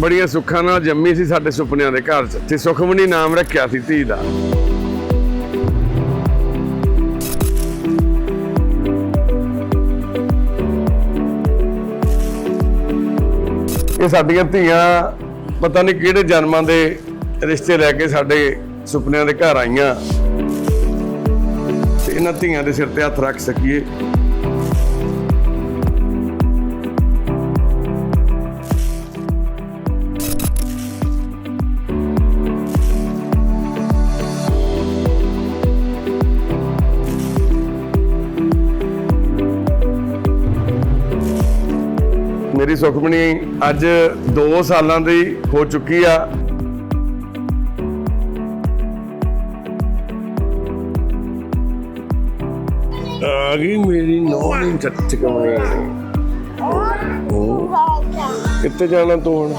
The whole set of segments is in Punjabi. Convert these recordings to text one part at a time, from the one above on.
ਬੜੀਆਂ ਸੁੱਖਾਂ ਨਾਲ ਜੰਮੀ ਸੀ ਸਾਡੇ ਸੁਪਨਿਆਂ ਦੇ ਘਰ 'ਚ ਤੇ ਸੁਖਮਨੀ ਨਾਮ ਰੱਖਿਆ ਸੀ ਧੀ ਦਾ। ਇਹ ਸਾਡੀਆਂ ਧੀਆਂ ਪਤਾ ਨਹੀਂ ਕਿਹੜੇ ਜਨਮਾਂ ਦੇ ਰਿਸ਼ਤੇ ਲੈ ਕੇ ਸਾਡੇ ਸੁਪਨਿਆਂ ਦੇ ਘਰ ਆਈਆਂ। ਤੇ ਇਹਨਾਂ ਧੀਆਂ ਦੇ ਸਿਰ ਤੇ ਹੱਥ ਰੱਖ ਸਕੀਏ। ਸੁਖਮਣੀ ਅੱਜ 2 ਸਾਲਾਂ ਦੀ ਹੋ ਚੁੱਕੀ ਆ। ਆ ਗਈ ਮੇਰੀ ਨੌਂ ਚੱਚ ਕਮਣੀ ਕਿੱਥੇ ਜਾਣਾ ਤੂੰ ਹੁਣ?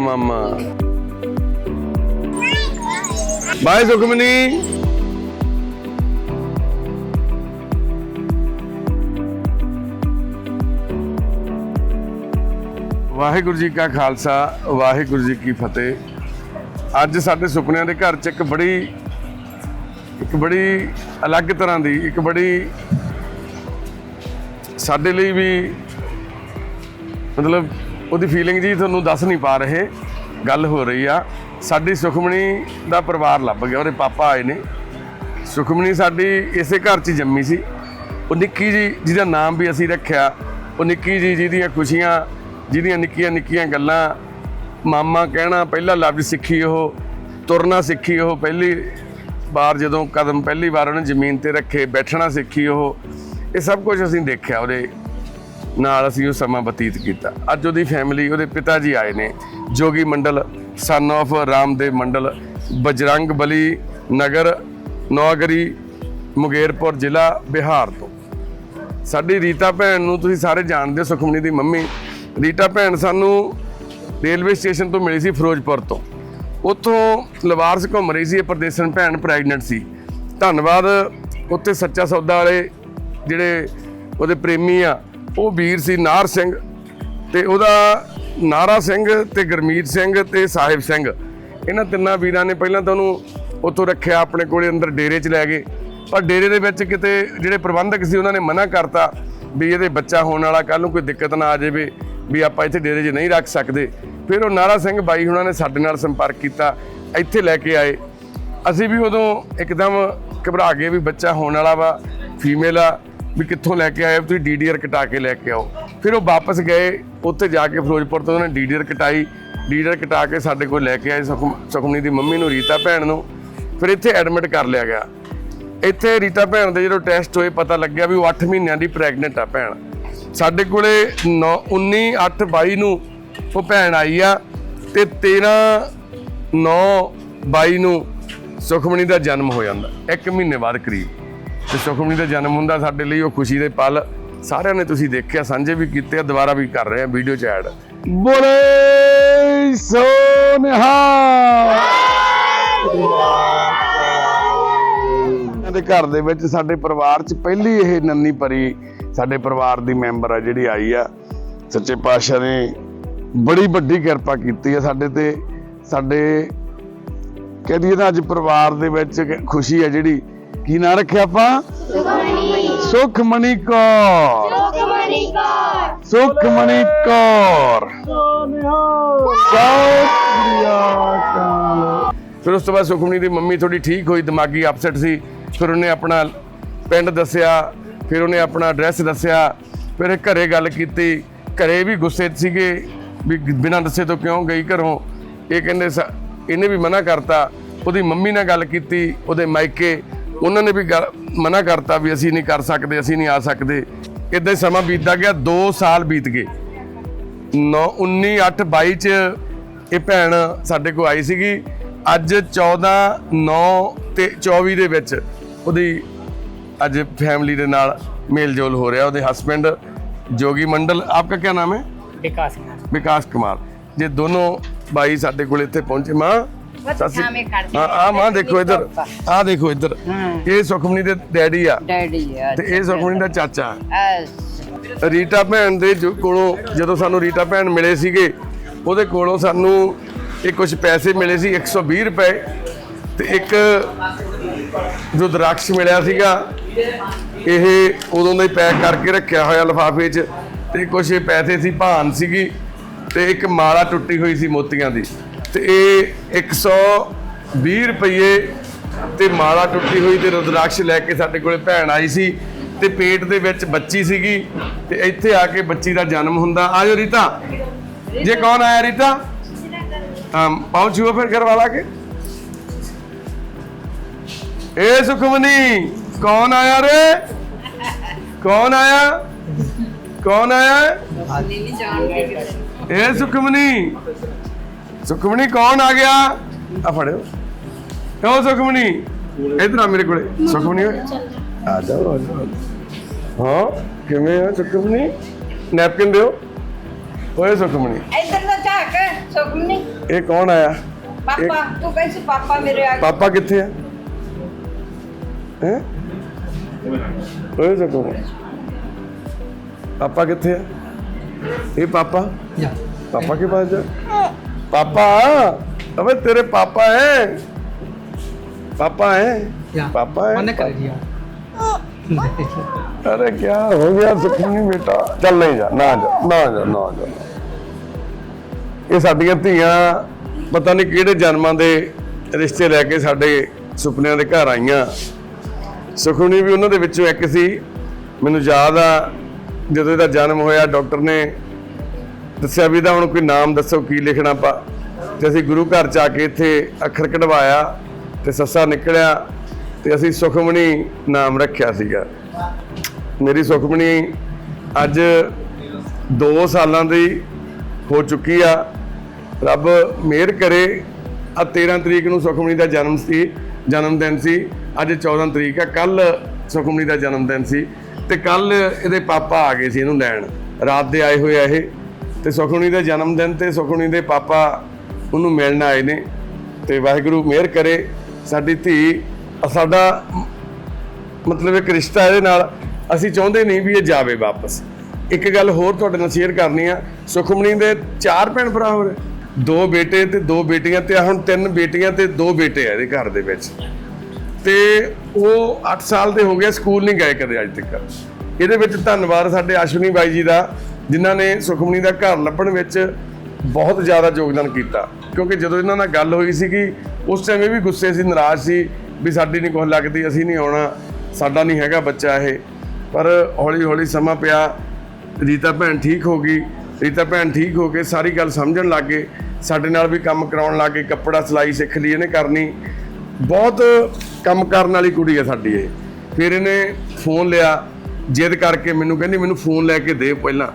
ਮਾਮਾ ਬਾਏ ਸੁਖਮਨੀ ਵਾਹਿਗੁਰੂ ਜੀ ਕਾ ਖਾਲਸਾ, ਵਾਹਿਗੁਰੂ ਜੀ ਕੀ ਫਤਿਹ। ਅੱਜ ਸਾਡੇ ਸੁਪਨਿਆਂ ਦੇ ਘਰ 'ਚ ਇੱਕ ਬੜੀ ਇੱਕ ਬੜੀ ਅਲੱਗ ਤਰ੍ਹਾਂ ਦੀ, ਇੱਕ ਬੜੀ ਸਾਡੇ ਲਈ ਵੀ ਮਤਲਬ ਉਹਦੀ ਫੀਲਿੰਗ ਜੀ ਤੁਹਾਨੂੰ ਦੱਸ ਨਹੀਂ ਪਾ ਰਹੇ। ਗੱਲ ਹੋ ਰਹੀ ਆ। ਸਾਡੀ ਸੁਖਮਣੀ ਦਾ ਪਰਿਵਾਰ ਲੱਭ ਗਿਆ, ਉਹਦੇ ਪਾਪਾ ਆਏ ਨੇ। ਸੁਖਮਣੀ ਸਾਡੀ ਇਸੇ ਘਰ 'ਚ ਜੰਮੀ ਸੀ। ਉਹ ਨਿੱਕੀ ਜੀ, ਜਿਹਦਾ ਨਾਮ ਵੀ ਅਸੀਂ ਰੱਖਿਆ, ਉਹ ਨਿੱਕੀ ਜੀ, ਜਿਹਦੀਆਂ ਖੁਸ਼ੀਆਂ, ਜਿਹਦੀਆਂ ਨਿੱਕੀਆਂ ਨਿੱਕੀਆਂ ਗੱਲਾਂ, ਮਾਮਾ ਕਹਿਣਾ, ਪਹਿਲਾ ਲਫ਼ਜ਼ ਸਿੱਖੀ ਉਹ, ਤੁਰਨਾ ਸਿੱਖੀ ਉਹ, ਪਹਿਲੀ ਵਾਰ ਜਦੋਂ ਕਦਮ ਪਹਿਲੀ ਵਾਰ ਉਹਨੇ ਜ਼ਮੀਨ ਤੇ ਰੱਖੇ, ਬੈਠਣਾ ਸਿੱਖੀ ਉਹ, ਇਹ ਸਭ ਕੁਝ ਅਸੀਂ ਦੇਖਿਆ ਉਹਦੇ ਨਾਲ ਅਸੀਂ ਉਹ ਸਮਾਂ ਬਤੀਤ ਕੀਤਾ। ਅੱਜ ਉਹਦੀ ਫੈਮਿਲੀ ਉਹਦੇ ਪਿਤਾ ਜੀ ਆਏ ਨੇ, ਜੋਗੀ ਮੰਡਲ ਸਨ of ਰਾਮਦੇਵ ਮੰਡਲ, ਬਜਰੰਗ ਬਲੀ ਨਗਰ, ਨੌਗਰੀ, ਮੁਗੇਰਪੁਰ ਜ਼ਿਲ੍ਹਾ ਬਿਹਾਰ ਤੋਂ। ਸਾਡੀ ਰੀਤਾ ਭੈਣ ਨੂੰ ਤੁਸੀਂ ਸਾਰੇ ਜਾਣਦੇ ਹੋ, ਸੁਖਮਨੀ ਦੀ ਮੰਮੀ। ਰੀਤਾ ਭੈਣ ਸਾਨੂੰ ਰੇਲਵੇ ਸਟੇਸ਼ਨ ਤੋਂ ਮਿਲੀ ਸੀ ਫਿਰੋਜ਼ਪੁਰ ਤੋਂ। ਉੱਥੋਂ ਲਵਾਰਸ ਘੁੰਮ ਰਹੀ ਸੀ, ਇਹ ਪ੍ਰਦੇਸਨ ਭੈਣ ਪ੍ਰੈਗਨੈਂਟ ਸੀ। ਧੰਨਵਾਦ, ਉੱਥੇ ਸੱਚਾ ਸੌਦਾ ਵਾਲੇ ਜਿਹੜੇ ਉਹਦੇ ਪ੍ਰੇਮੀ ਆ ਉਹ ਵੀਰ ਸੀ ਨਾਰ ਸਿੰਘ ਤੇ ਉਹਦਾ ਨਾਰਾ ਸਿੰਘ ਤੇ ਗਰਮੀਤ ਸਿੰਘ ਤੇ ਸਾਹਿਬ ਸਿੰਘ। ਇਹਨਾਂ ਤਿੰਨਾਂ ਵੀਰਾਂ ਨੇ ਪਹਿਲਾਂ ਤਾਂ ਉਹਨੂੰ ਉੱਥੋਂ ਰੱਖਿਆ, ਆਪਣੇ ਕੋਲੇ ਅੰਦਰ ਡੇਰੇ 'ਚ ਲੈ ਗਏ। ਪਰ ਡੇਰੇ ਦੇ ਵਿੱਚ ਕਿਤੇ ਜਿਹੜੇ ਪ੍ਰਬੰਧਕ ਸੀ ਉਹਨਾਂ ਨੇ ਮਨਾ ਕਰਤਾ ਵੀ ਇਹਦੇ ਬੱਚਾ ਹੋਣ ਵਾਲਾ ਕੱਲ ਨੂੰ ਕੋਈ ਦਿੱਕਤ ਨਾ ਆ ਜਾਵੇ ਵੀ ਆਪਾਂ ਇੱਥੇ ਡੇਰੇ 'ਚ ਨਹੀਂ ਰੱਖ ਸਕਦੇ। ਫਿਰ ਉਹ ਨਾਰਾ ਸਿੰਘ ਬਾਈ ਹੁਣਾਂ ਨੇ ਸਾਡੇ ਨਾਲ ਸੰਪਰਕ ਕੀਤਾ, ਇੱਥੇ ਲੈ ਕੇ ਆਏ। ਅਸੀਂ ਵੀ ਉਦੋਂ ਇੱਕਦਮ ਘਬਰਾ ਗਏ ਵੀ ਬੱਚਾ ਹੋਣ ਵਾਲਾ ਵਾ, ਫੀਮੇਲ ਆ। ਵੀ ਕਿੱਥੋਂ ਲੈ ਕੇ ਆਏ ਤੁਸੀਂ ਡੀਡੀਆਰ ਕਟਾ ਕੇ ਲੈ ਕੇ ਆਓ। ਫਿਰ ਉਹ ਵਾਪਸ ਗਏ, ਉੱਥੇ ਜਾ ਕੇ ਫਿਰੋਜ਼ਪੁਰ ਤੋਂ ਉਹਨਾਂ ਨੇ ਡੀਡੀਆਰ ਕਟਾਈ। ਡੀਡੀਆਰ ਕਟਾ ਕੇ ਸਾਡੇ ਕੋਲ ਲੈ ਕੇ ਆਏ ਸੁਖਮ, ਸੁਖਮਨੀ ਦੀ ਮੰਮੀ ਨੂੰ, ਰੀਤਾ ਭੈਣ ਨੂੰ। ਫਿਰ ਇੱਥੇ ਐਡਮਿਟ ਕਰ ਲਿਆ ਗਿਆ। ਇੱਥੇ ਰੀਤਾ ਭੈਣ ਦੇ ਜਦੋਂ ਟੈਸਟ ਹੋਏ, ਪਤਾ ਲੱਗਿਆ ਵੀ ਉਹ 8 ਮਹੀਨਿਆਂ ਦੀ ਪ੍ਰੈਗਨੈਂਟ ਆ ਭੈਣ। ਸਾਡੇ ਕੋਲੇ 9 19 8 22 ਨੂੰ ਉਹ ਭੈਣ ਆਈ ਆ ਤੇ 13 9 22 ਨੂੰ ਸੁਖਮਣੀ ਦਾ ਜਨਮ ਹੋ ਜਾਂਦਾ, ਇੱਕ ਮਹੀਨੇ ਬਾਅਦ ਕਰੀਬ। ਤੇ ਸੁਖਮਣੀ ਦਾ ਜਨਮ ਹੁੰਦਾ ਸਾਡੇ ਲਈ, ਉਹ ਖੁਸ਼ੀ ਦੇ ਪਲ। ਸਾਰਿਆਂ ਨੇ ਤੁਸੀਂ ਦੇਖਿਆ, ਸਾਂਝੇ ਵੀ ਕੀਤੇ ਆ, ਦੁਬਾਰਾ ਵੀ ਕਰ ਰਹੇ ਆ ਵੀਡੀਓ ਚ ਐਡ। ਬੋਲੇ ਸੋਨਹਾ! ਇਹਨਾਂ ਦੇ ਘਰ ਦੇ ਵਿੱਚ ਸਾਡੇ ਪਰਿਵਾਰ 'ਚ ਪਹਿਲੀ ਇਹ ਨੰਨੀ ਪਰੀ ਸਾਡੇ ਪਰਿਵਾਰ ਦੀ ਮੈਂਬਰ ਆ, ਜਿਹੜੀ ਆਈ ਆ। ਸੱਚੇ ਪਾਤਸ਼ਾਹ ਨੇ ਬੜੀ ਵੱਡੀ ਕਿਰਪਾ ਕੀਤੀ ਆ ਸਾਡੇ ਤੇ। ਸਾਡੇ ਕਹਦੀ ਨਾ, ਅੱਜ ਪਰਿਵਾਰ ਦੇ ਵਿੱਚ ਖੁਸ਼ੀ ਹੈ ਜਿਹੜੀ। ਕੀ ਨਾਂ ਰੱਖਿਆ ਆਪਾਂ? ਸੁਖਮਣੀ ਕੌਰ। ਸੁਖਮਣੀ ਕੌਰ। ਸਤਿ ਸ੍ਰੀ ਅਕਾਲ ਫਿਰ ਉਸ ਤੋਂ ਬਾਅਦ ਸੁਖਮਣੀ ਦੀ ਮੰਮੀ ਥੋੜੀ ਠੀਕ ਹੋਈ ਦਿਮਾਗੀ ਅਪਸੈਟ ਸੀ। ਫਿਰ ਉਹਨੇ ਆਪਣਾ ਪਿੰਡ ਦੱਸਿਆ ਫਿਰ ਉਹਨੇ ਆਪਣਾ ਐਡਰੈਸ ਦੱਸਿਆ। ਫਿਰ ਘਰੇ ਗੱਲ ਕੀਤੀ। ਘਰੇ ਵੀ ਗੁੱਸੇ ਸੀਗੇ ਵੀ ਬਿਨਾਂ ਦੱਸੇ ਤੋਂ ਕਿਉਂ ਗਈ ਘਰੋਂ? ਇਹ ਕਹਿੰਦੇ ਇਹਨੇ ਵੀ ਮਨਾ ਕਰਤਾ। ਉਹਦੀ ਮੰਮੀ ਨਾਲ ਗੱਲ ਕੀਤੀ ਉਹਦੇ ਮਾਇਕੇ। ਉਹਨਾਂ ਨੇ ਵੀ ਮਨਾ ਕਰਤਾ ਵੀ ਅਸੀਂ ਨਹੀਂ ਕਰ ਸਕਦੇ ਅਸੀਂ ਨਹੀਂ ਆ ਸਕਦੇ। ਇਦਾਂ ਹੀ ਸਮਾਂ ਬੀਤਦਾ ਗਿਆ 2 ਸਾਲ ਬੀਤ ਗਏ। 9 19 8 22 ਚ ਇਹ ਭੈਣ ਸਾਡੇ ਕੋਲ ਆਈ ਸੀਗੀ। ਅੱਜ 14 9 ਤੇ 24 ਦੇ ਵਿੱਚ ਉਹਦੀ ਅੱਜ ਫੈਮਿਲੀ ਦੇ ਨਾਲ ਮੇਲ ਜੋਲ ਹੋ ਰਿਹਾ ਉਹਦੇ ਹਸਬੰਡ ਜੋਗੀ ਮੰਡਲ। ਆਪਕਾ ਕੀ ਨਾਮ ਹੈ? ਵਿਕਾਸ ਨਾਲ ਵਿਕਾਸ ਕੁਮਾਰ। ਜੇ ਦੋਨੋਂ ਬਾਈ ਸਾਡੇ ਕੋਲ ਇੱਥੇ ਪਹੁੰਚੇ ਮਾਂ ਸਤਿ ਸ਼੍ਰੀ- ਹਾਂ ਆ ਮਾਂ ਦੇਖੋ ਇੱਧਰ। ਆ ਦੇਖੋ ਇੱਧਰ। ਇਹ ਸੁਖਮਨੀ ਦੇ ਡੈਡੀ ਆ। ਡੈਡੀ ਆ ਤੇ ਇਹ ਸੁਖਮਨੀ ਦਾ ਚਾਚਾ। ਰੀਟਾ ਭੈਣ ਦੇ ਕੋਲੋਂ ਜਦੋਂ ਸਾਨੂੰ ਰੀਟਾ ਭੈਣ ਮਿਲੇ ਸੀਗੇ ਉਹਦੇ ਕੋਲੋਂ ਸਾਨੂੰ ਇਹ ਕੁਝ ਪੈਸੇ ਮਿਲੇ ਸੀ 120 ਰੁਪਏ ਤੇ ਇੱਕ ਜੋ ਦਰਾਕਸ਼ ਮਿਲਿਆ ਸੀਗਾ ਇਹ ਉਦੋਂ ਦਾ ਹੀ ਪੈਕ ਕਰਕੇ ਰੱਖਿਆ ਹੋਇਆ ਲਿਫਾਫੇ 'ਚ ਤੇ ਕੁਝ ਪੈਸੇ ਸੀ ਭਾਨ ਸੀਗੀ ਤੇ ਇੱਕ ਮਾਲਾ ਟੁੱਟੀ ਹੋਈ ਸੀ ਮੋਤੀਆਂ ਦੀ। ਤੇ ਇਹ 120 ਰੁਪਏ ਤੇ ਮਾਲਾ ਟੁੱਟੀ ਹੋਈ ਤੇ ਰੁਦਰਾਕਸ਼ ਲੈ ਕੇ ਸਾਡੇ ਕੋਲੇ ਭੈਣ ਆਈ ਸੀ ਤੇ ਪੇਟ ਦੇ ਵਿੱਚ ਬੱਚੀ ਸੀਗੀ ਤੇ ਇੱਥੇ ਆ ਕੇ ਬੱਚੀ ਦਾ ਜਨਮ ਹੁੰਦਾ। ਆਜੋ ਰੀਤਾ। ਜੇ ਕੌਣ ਆਇਆ ਰੀਤਾ? ਹਾਂ ਪਹੁੰਚੂਗਾ ਫਿਰ ਘਰ ਵਾਲਾ ਕੇ। ਏ ਸੁਖਮਨੀ ਕੌਣ ਆਇਆ ਰੇ? ਕੌਣ ਆਇਆ? ਕੌਣ ਆਇਆ? ਏ ਸੁਖਮਨੀ ਸੁਖਮਨੀ ਕੌਣ ਆ ਗਿਆ ਆ ਫੜਿਓ ਕਹੋ ਸੁਖਮਨੀ ਇਧਰ ਆ ਮੇਰੇ ਕੋਲੇ ਸੁਖਮਨੀ ਓਏ ਆ ਜਾਓ ਆ ਜਾਓ ਹਾਂ ਕਿਵੇਂ ਆ ਸੁਖਮਨੀ ਨੈਪਕਿਨ ਦਿਓ ਓਏ ਸੁਖਮਨੀ ਇੱਧਰ ਦਾ ਝਾਕ ਸੁਖਮਨੀ ਇਹ ਕੌਣ ਆਇਆ ਪਾਪਾ ਤੂੰ ਕਹਿੰਦੀ ਪਾਪਾ ਮੇਰੇ ਆ ਪਾਪਾ ਕਿੱਥੇ ਆ ਹੈ ਓਏ ਸੁਖਮਨੀ ਪਾਪਾ ਕਿੱਥੇ ਆ ਇਹ ਪਾਪਾ ਜਾ पापा के पास जा पापा अबे तेरे पापा हैं पापा हैं जा पापा है मना कर दिया अरे क्या हो गया सुखमनी बेटा चल नहीं जा ना जा ना जा ना जा ਇਹ ਸਾਡੀਆਂ ਧੀਆਂ ਪਤਾ ਨਹੀਂ ਕਿਹੜੇ ਜਨਮਾਂ ਦੇ ਰਿਸ਼ਤੇ ਲੈ ਕੇ ਸਾਡੇ ਸੁਪਨਿਆਂ ਦੇ ਘਰ ਆਈਆਂ ਸੁਖਮਨੀ ਵੀ ਉਹਨਾਂ ਦੇ ਵਿੱਚੋਂ ਇੱਕ ਸੀ ਮੈਨੂੰ ਯਾਦ ਆ ਜਦੋਂ ਇਹਦਾ ਜਨਮ ਹੋਇਆ ਡਾਕਟਰ ਨੇ ਦੱਸਿਆ ਵੀ ਇਹਦਾ ਹੁਣ ਕੋਈ ਨਾਮ ਦੱਸੋ, ਕੀ ਲਿਖਣਾ ਪਾ ਤੇ ਅਸੀਂ ਗੁਰੂ ਘਰ ਚ ਆ ਕੇ ਇੱਥੇ ਅੱਖਰ ਕਢਵਾਇਆ ਤੇ ਸੱਸਾ ਨਿਕਲਿਆ ਤੇ ਅਸੀਂ ਸੁਖਮਣੀ ਨਾਮ ਰੱਖਿਆ ਸੀਗਾ। ਮੇਰੀ ਸੁਖਮਣੀ ਅੱਜ 2 ਸਾਲਾਂ ਦੀ ਹੋ ਚੁੱਕੀ ਆ। ਰੱਬ ਮਿਹਰ ਕਰੇ। ਆ 13 ਤਰੀਕ ਨੂੰ ਸੁਖਮਣੀ ਦਾ ਜਨਮ ਸੀ, ਜਨਮ ਦਿਨ ਸੀ। ਅੱਜ 14 ਤਰੀਕ ਆ। ਕੱਲ ਸੁਖਮਣੀ ਦਾ ਜਨਮ ਦਿਨ ਸੀ ਤੇ ਕੱਲ ਇਹਦੇ ਪਾਪਾ ਆ ਗਏ ਸੀ ਇਹਨੂੰ ਲੈਣ। ਰਾਤ ਦੇ ਆਏ ਹੋਏ ਆ ਇਹ। ਤੇ ਸੁਖਮਣੀ ਦਾ ਜਨਮ ਦਿਨ ਤੇ ਸੁਖਮਣੀ ਦੇ ਪਾਪਾ ਉਹਨੂੰ ਮਿਲਣ ਆਏ ਨੇ ਤੇ ਵਾਹਿਗੁਰੂ ਮਿਹਰ ਕਰੇ। ਸਾਡੀ ਧੀ, ਸਾਡਾ ਮਤਲਬ ਇੱਕ ਰਿਸ਼ਤਾ ਇਹਦੇ ਨਾਲ ਅਸੀਂ ਚਾਹੁੰਦੇ ਨਹੀਂ ਵੀ ਇਹ ਜਾਵੇ ਵਾਪਸ। ਇੱਕ ਗੱਲ ਹੋਰ ਤੁਹਾਡੇ ਨਾਲ ਸ਼ੇਅਰ ਕਰਨੀ ਆ ਸੁਖਮਣੀ ਦੇ ਚਾਰ ਭੈਣ ਭਰਾ ਹੋਰ ਦੋ ਬੇਟੇ ਤੇ ਦੋ ਬੇਟੀਆਂ ਤੇ ਹੁਣ ਤਿੰਨ ਬੇਟੀਆਂ ਤੇ ਦੋ ਬੇਟੇ ਆ ਇਹਦੇ ਘਰ ਦੇ ਵਿੱਚ। ਤੇ ਉਹ 8 ਸਾਲ ਦੇ ਹੋ ਗਏ, ਸਕੂਲ ਨਹੀਂ ਗਏ ਕਦੇ ਅੱਜ ਤੱਕ। ਇਹਦੇ ਵਿੱਚ ਧੰਨਵਾਦ ਸਾਡੇ ਅਸ਼ਵਨੀ ਬਾਈ ਜੀ ਦਾ। ਜਿਨ੍ਹਾਂ ਨੇ ਸੁਖਮਨੀ ਦਾ ਘਰ ਲੱਭਣ ਵਿੱਚ ਬਹੁਤ ਜ਼ਿਆਦਾ ਯੋਗਦਾਨ ਕੀਤਾ। ਕਿਉਂਕਿ ਜਦੋਂ ਇਹਨਾਂ ਨਾਲ ਗੱਲ ਹੋਈ ਸੀਗੀ, ਉਸ ਟਾਈਮ ਇਹ ਵੀ ਗੁੱਸੇ ਸੀ, ਨਾਰਾਜ਼ ਸੀ ਵੀ ਸਾਡੀ ਨਹੀਂ ਕੁਝ ਲੱਗਦੀ, ਅਸੀਂ ਨਹੀਂ ਆਉਣਾ, ਸਾਡਾ ਨਹੀਂ ਹੈਗਾ ਬੱਚਾ ਇਹ। ਪਰ ਹੌਲੀ ਹੌਲੀ ਸਮਾਂ ਪਿਆ, ਰੀਤਾ ਭੈਣ ਠੀਕ ਹੋ ਗਈ। ਰੀਤਾ ਭੈਣ ਠੀਕ ਹੋ ਕੇ ਸਾਰੀ ਗੱਲ ਸਮਝਣ ਲੱਗ ਗਏ। ਸਾਡੇ ਨਾਲ ਵੀ ਕੰਮ ਕਰਾਉਣ ਲੱਗ ਗਏ, ਕੱਪੜਾ ਸਿਲਾਈ ਸਿੱਖ ਲਈ, ਇਹਨੇ ਕਰਨੀ। ਬਹੁਤ ਕੰਮ ਕਰਨ ਵਾਲੀ ਕੁੜੀ ਹੈ ਸਾਡੀ ਇਹ। ਫਿਰ ਇਹਨੇ ਫੋਨ ਲਿਆ, ਜਿੱਦ ਕਰਕੇ ਮੈਨੂੰ ਕਹਿੰਦੀ, ਮੈਨੂੰ ਫੋਨ ਲੈ ਕੇ ਦੇ ਪਹਿਲਾਂ।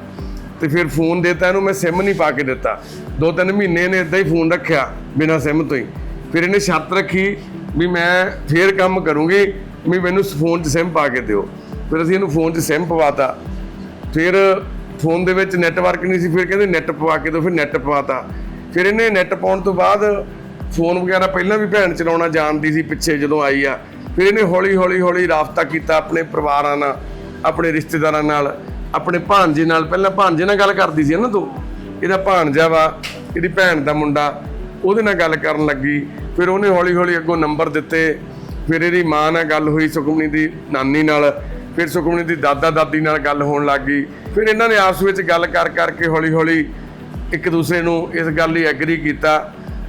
ਤੇ ਫਿਰ ਫੋਨ ਦੇਤਾ ਇਹਨੂੰ, ਮੈਂ ਸਿਮ ਨਹੀਂ ਪਾ ਕੇ ਦਿੱਤਾ। ਦੋ ਤਿੰਨ ਮਹੀਨੇ ਨੇ ਇਦਾਂ ਹੀ ਫੋਨ ਰੱਖਿਆ, ਬਿਨਾਂ ਸਿਮ ਤੋਂ ਹੀ। ਫਿਰ ਇਹਨੇ ਸ਼ਰਤ ਰੱਖੀ ਵੀ ਮੈਂ ਫੇਰ ਕੰਮ ਕਰੂੰਗੀ, ਵੀ ਮੈਨੂੰ ਫੋਨ 'ਚ ਸਿਮ ਪਾ ਕੇ ਦਿਓ। ਫਿਰ ਅਸੀਂ ਇਹਨੂੰ ਫੋਨ 'ਚ ਸਿਮ ਪਵਾਤਾ। ਫਿਰ ਫੋਨ ਦੇ ਵਿੱਚ ਨੈਟਵਰਕ ਨਹੀਂ ਸੀ, ਫਿਰ ਕਹਿੰਦੇ ਨੈਟ ਪਵਾ ਕੇ ਦਿਓ, ਫਿਰ ਨੈਟ ਪਵਾਤਾ। ਫਿਰ ਇਹਨੇ ਨੈਟ ਪਾਉਣ ਤੋਂ ਬਾਅਦ ਫੋਨ ਵਗੈਰਾ ਪਹਿਲਾਂ ਵੀ ਭੈਣ ਚਲਾਉਣਾ ਜਾਣਦੀ ਸੀ, ਪਿੱਛੇ ਜਦੋਂ ਆਈ ਆ। ਫਿਰ ਇਹਨੇ ਹੌਲੀ ਹੌਲੀ ਹੌਲੀ ਰਾਬਤਾ ਕੀਤਾ ਆਪਣੇ ਪਰਿਵਾਰਾਂ ਨਾਲ, ਆਪਣੇ ਰਿਸ਼ਤੇਦਾਰਾਂ ਨਾਲ। ਆਪਣੇ ਭਾਂਜੇ ਨਾਲ, ਪਹਿਲਾਂ ਭਾਂਜੇ ਨਾਲ ਗੱਲ ਕਰਦੀ ਸੀ ਨਾ ਤੂੰ, ਇਹਦਾ ਭਾਣਜਾ ਵਾ, ਇਹਦੀ ਭੈਣ ਦਾ ਮੁੰਡਾ, ਉਹਦੇ ਨਾਲ ਗੱਲ ਕਰਨ ਲੱਗੀ, ਫਿਰ ਉਹਨੇ ਹੌਲੀ ਹੌਲੀ ਅੱਗੋਂ ਨੰਬਰ ਦਿੱਤੇ, ਫਿਰ ਇਹਦੀ ਮਾਂ ਨਾਲ ਗੱਲ ਹੋਈ ਸੁਖਮਨੀ ਦੀ ਨਾਨੀ ਨਾਲ, ਫਿਰ ਸੁਖਮਨੀ ਦੀ ਦਾਦਾ ਦਾਦੀ ਨਾਲ ਗੱਲ ਹੋਣ ਲੱਗ ਗਈ, ਫਿਰ ਇਹਨਾਂ ਨੇ ਆਪਸ ਵਿੱਚ ਗੱਲ ਕਰ ਕਰਕੇ ਹੌਲੀ ਹੌਲੀ ਇੱਕ ਦੂਸਰੇ ਨੂੰ ਇਸ ਗੱਲ ਲਈ ਐਗਰੀ ਕੀਤਾ,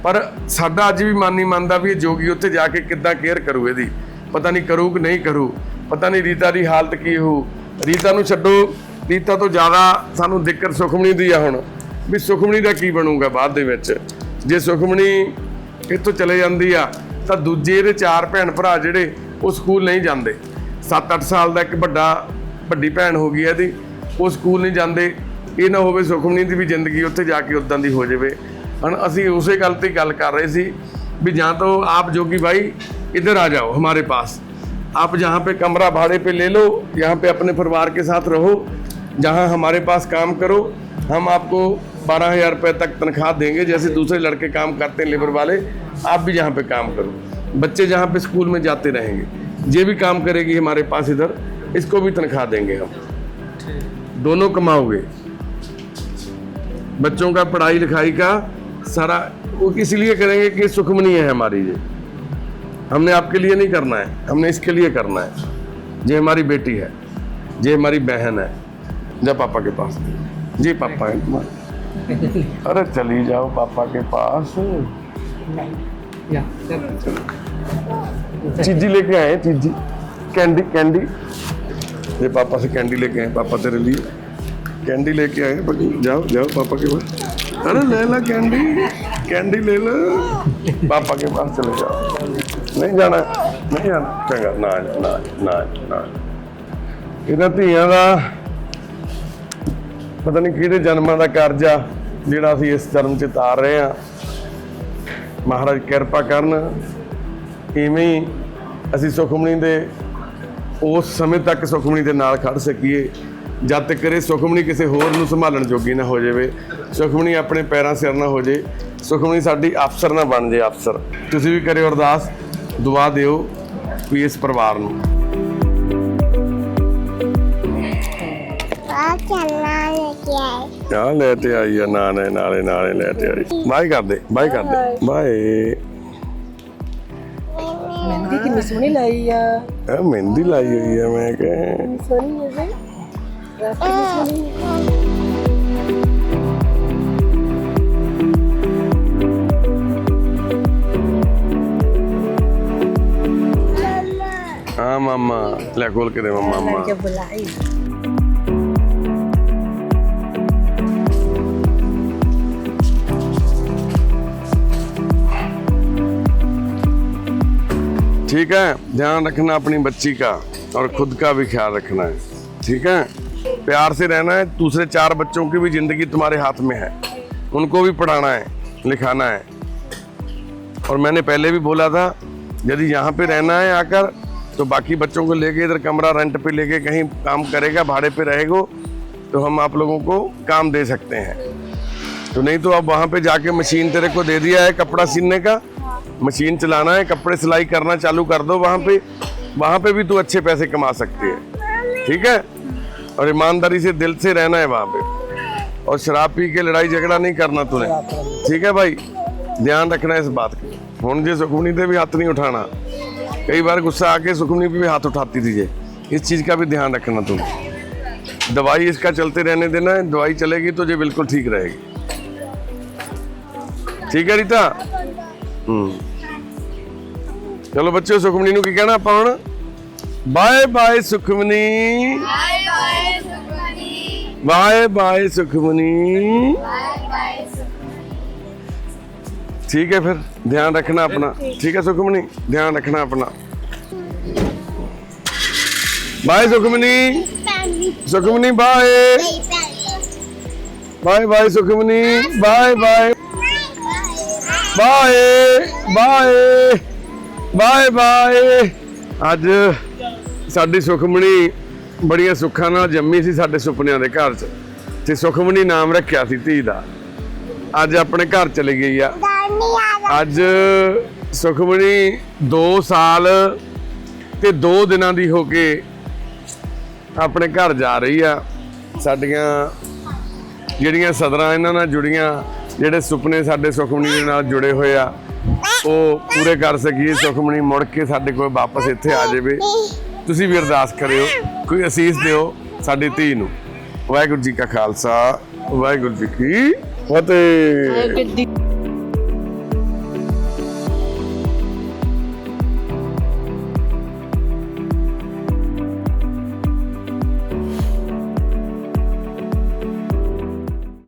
ਪਰ ਸਾਡਾ ਅੱਜ ਵੀ ਮਨ ਨਹੀਂ ਮੰਨਦਾ ਵੀ ਇਹ ਜੋਗੀ ਉੱਥੇ ਜਾ ਕੇ ਕਿੱਦਾਂ ਕੇਅਰ ਕਰੂ ਇਹਦੀ, ਪਤਾ ਨਹੀਂ ਕਰੂ ਕਿ ਨਹੀਂ ਕਰੂ, ਪਤਾ ਨਹੀਂ ਰੀਤਾ ਦੀ ਹਾਲਤ ਕੀ ਹੋਊ, ਰੀਤਾ ਨੂੰ ਛੱਡੋ। ਰੀਤਾ ਤੋਂ ਜ਼ਿਆਦਾ ਸਾਨੂੰ ਦਿੱਕਤ ਸੁਖਮਣੀ ਦੀ ਆ ਹੁਣ ਵੀ ਸੁਖਮਣੀ ਦਾ ਕੀ ਬਣੂਗਾ ਬਾਅਦ ਦੇ ਵਿੱਚ ਜੇ ਸੁਖਮਣੀ ਇੱਥੋਂ ਚਲੇ ਜਾਂਦੀ ਆ ਤਾਂ ਦੂਜੇ ਇਹਦੇ ਚਾਰ ਭੈਣ ਭਰਾ ਜਿਹੜੇ ਉਹ ਸਕੂਲ ਨਹੀਂ ਜਾਂਦੇ 7-8 ਸਾਲ ਦਾ ਇੱਕ ਵੱਡਾ ਵੱਡੀ ਭੈਣ ਹੋ ਗਈ ਹੈ ਇਹਦੀ ਉਹ ਸਕੂਲ ਨਹੀਂ ਜਾਂਦੇ ਇਹ ਨਾ ਹੋਵੇ ਸੁਖਮਨੀ ਦੀ ਵੀ ਜ਼ਿੰਦਗੀ ਉੱਥੇ ਜਾ ਕੇ ਉਦਾਂ ਦੀ ਹੋ ਜਾਵੇ ਹਣ ਅਸੀਂ ਉਸੇ ਗੱਲ ਤੇ ਗੱਲ ਕਰ ਰਹੇ ਸੀ ਵੀ ਜਾਂ तो आप जोगी भाई इधर आ जाओ हमारे पास आप जहाँ पे कमरा भाड़े पे ले लो यहाँ पे अपने परिवार के साथ रहो जहाँ हमारे पास काम करो, हम आपको बारह हज़ार रुपये तक तनख्वाह देंगे, जैसे दूसरे लड़के काम करते हैं लेबर वाले, आप भी यहाँ पे काम करो। बच्चे जहाँ पे स्कूल में जाते रहेंगे, ये भी काम करेगी हमारे पास इधर, इसको भी तनख्वाह देंगे हम। दोनों कमाओगे। बच्चों का पढ़ाई लिखाई का सारा, वो इसलिए करेंगे कि सुखमनी है हमारी ये। हमने आपके लिए नहीं करना है, हमने इसके लिए करना है। ये हमारी बेटी है, ये हमारी बहन है। जा पापा के पास जी पापा है तुम्हारे अरे चली जाओ पापा के पास Ja, ja. चीजी लेके आए हैं, चीजी कैंडी कैंडी ये पापा से कैंडी लेके आए पापा तेरे लिए कैंडी लेके आए बड़ी जाओ जाओ पापा के पास अरे ले ला कैंडी कैंडी ले लो पापा के पास चले जाओ नहीं जाना नहीं जाना चंगा ना ना ना ना ਇਹਨਾਂ ਧੀਆਂ ਦਾ ਪਤਾ ਨਹੀਂ ਕਿਹੜੇ ਜਨਮਾਂ ਦਾ ਕਰਜ਼ਾ ਜਿਹੜਾ ਅਸੀਂ ਇਸ ਜਨਮ 'ਚ ਤਾਰ ਰਹੇ ਆ ਮਹਾਰਾਜ ਕਿਰਪਾ ਕਰਨ, ਇਵੇਂ ਹੀ ਅਸੀਂ ਸੁਖਮਣੀ ਦੇ ਉਸ ਸਮੇਂ ਤੱਕ ਸੁਖਮਣੀ ਦੇ ਨਾਲ ਖੜ ਸਕੀਏ। ਜਦ ਤੱਕ ਇਹ ਸੁਖਮਣੀ ਕਿਸੇ ਹੋਰ ਨੂੰ ਸੰਭਾਲਣ ਜੋਗੀ ਨਾ ਹੋ ਜਾਵੇ ਸੁਖਮਣੀ ਆਪਣੇ ਪੈਰਾਂ ਸਿਰ ਨਾ ਹੋ ਜੇ ਸੁਖਮਣੀ ਸਾਡੀ ਅਫਸਰ ਨਾ ਬਣ ਜੇ ਅਫਸਰ। ਤੁਸੀਂ ਵੀ ਕਰਿਓ ਅਰਦਾਸ, ਦੁਆ ਦਿਓ ਵੀ ਇਸ ਪਰਿਵਾਰ ਨੂੰ। ਆ ਚੱਲਣਾ ਆਏ ਆ ਲੈ ਤੇ ਆਈ ਆ ਨਾਲੇ ਨਾਲੇ ਨਾਲੇ ਲੈ ਤੇ ਆਈ। ਬਾਈ ਕਰ ਦੇ ਬਾਈ ਕਰ ਦੇ ਬਾਏ। ਮਹਿੰਦੀ ਕਿੰਨੀ ਸੋਹਣੀ ਲਾਈ ਆ। ਆ ਮਹਿੰਦੀ ਲਾਈ ਹੋਈ ਆ ਮੈਂ ਕਿਹਾ। ਸੋਹਣੀ ਹੈ ਬਈ ਰਾਤ ਕਿੰਨੀ ਸੋਹਣੀ ਹਾਂ ਮਾਮਾ ਲੈ ਖੋਲ ਕੇ ਦੇ ਮਾਮਾ। ਕਿ ਬੁਲਾਈ। ठीक है? ध्यान रखना अपनी बच्ची का और खुद का भी ख्याल रखना है। ठीक है? प्यार से रहना है। दूसरे चार बच्चों की भी ज़िंदगी तुम्हारे हाथ में है। उनको भी पढ़ाना है, लिखाना है। और मैंने पहले भी बोला था, यदि यहाँ पे रहना है आकर तो बाकी बच्चों को लेके इधर कमरा रेंट पे लेके कहीं काम करेगा, भाड़े पे रहेगा तो हम आप लोगों को काम दे सकते हैं। तो नहीं तो अब वहाँ पे जाके मशीन तेरे को दे दिया है कपड़ा सीनने का मशीन चलाना है, कपड़े सिलाई करना चालू कर दो, वहाँ पे वहाँ पे भी तू अच्छे पैसे कमा सकती है। ठीक है? और ईमानदारी से, दिल से रहना है वहाँ पे। और शराब पी के लड़ाई झगड़ा नहीं करना तूने। ठीक है भाई? ध्यान रखना इस बात का। हूँ जो सुखमनी पे भी हाथ नहीं उठाना। कई बार गुस्सा आके सुखमनी पे भी हाथ उठाती थी ये। इस चीज़ का भी ध्यान रखना तुम दवाई इसका चलते रहने देना है। दवाई चलेगी तो ये बिल्कुल ठीक रहेगी। ठीक है रीता? ਹੂੰ। ਚਲੋ ਬੱਚਿਓ ਸੁਖਮਨੀ ਨੂੰ ਕੀ ਕਹਿਣਾ ਆਪਾਂ ਹੁਣ? Bye bye Sukhmani. Bye bye Sukhmani. Bye bye Sukhmani. ਠੀਕ ਹੈ ਫਿਰ ਧਿਆਨ ਰੱਖਣਾ ਆਪਣਾ। ਠੀਕ ਹੈ ਸੁਖਮਨੀ ਧਿਆਨ ਰੱਖਣਾ ਆਪਣਾ। Bye Sukhmani. Sukhmani bye. Bye bye Sukhmani bye bye. Bye bye bye bye. ਅੱਜ ਸਾਡੀ ਸੁਖਮਣੀ ਬੜੀਆਂ ਸੁੱਖਾਂ ਨਾਲ ਜੰਮੀ ਸੀ ਸਾਡੇ ਸੁਪਨਿਆਂ ਦੇ ਘਰ 'ਚ ਤੇ ਸੁਖਮਣੀ ਨਾਮ ਰੱਖਿਆ ਸੀ ਧੀ ਦਾ। ਅੱਜ ਆਪਣੇ ਘਰ ਚਲੀ ਗਈ ਆ। ਅੱਜ ਸੁਖਮਣੀ 2 ਸਾਲ ਤੇ 2 ਦਿਨਾਂ ਦੀ ਹੋ ਕੇ ਆਪਣੇ ਘਰ ਜਾ ਰਹੀ ਆ। ਸਾਡੀਆਂ ਜਿਹੜੀਆਂ ਸਦਰਾਂ ਇਹਨਾਂ ਨਾਲ ਜੁੜੀਆਂ ਜਿਹੜੇ ਸੁਪਨੇ ਸਾਡੇ ਸੁਖਮਣੀ ਦੇ ਨਾਲ ਜੁੜੇ ਹੋਏ ਆ, ਉਹ ਪੂਰੇ ਕਰ ਸਕੀਏ ਸੁਖਮਣੀ ਮੁੜ ਕੇ ਸਾਡੇ ਕੋਲ ਵਾਪਸ ਇੱਥੇ ਆ ਜਾਵੇ। ਤੁਸੀਂ ਵੀ ਅਰਦਾਸ ਕਰਿਓ, ਕੋਈ ਅਸੀਸ ਦਿਓ ਸਾਡੀ ਧੀ ਨੂੰ। ਵਾਹਿਗੁਰੂ ਜੀ ਕਾ ਖਾਲਸਾ, ਵਾਹਿਗੁਰੂ ਜੀ ਕੀ ਫਤਿਹ।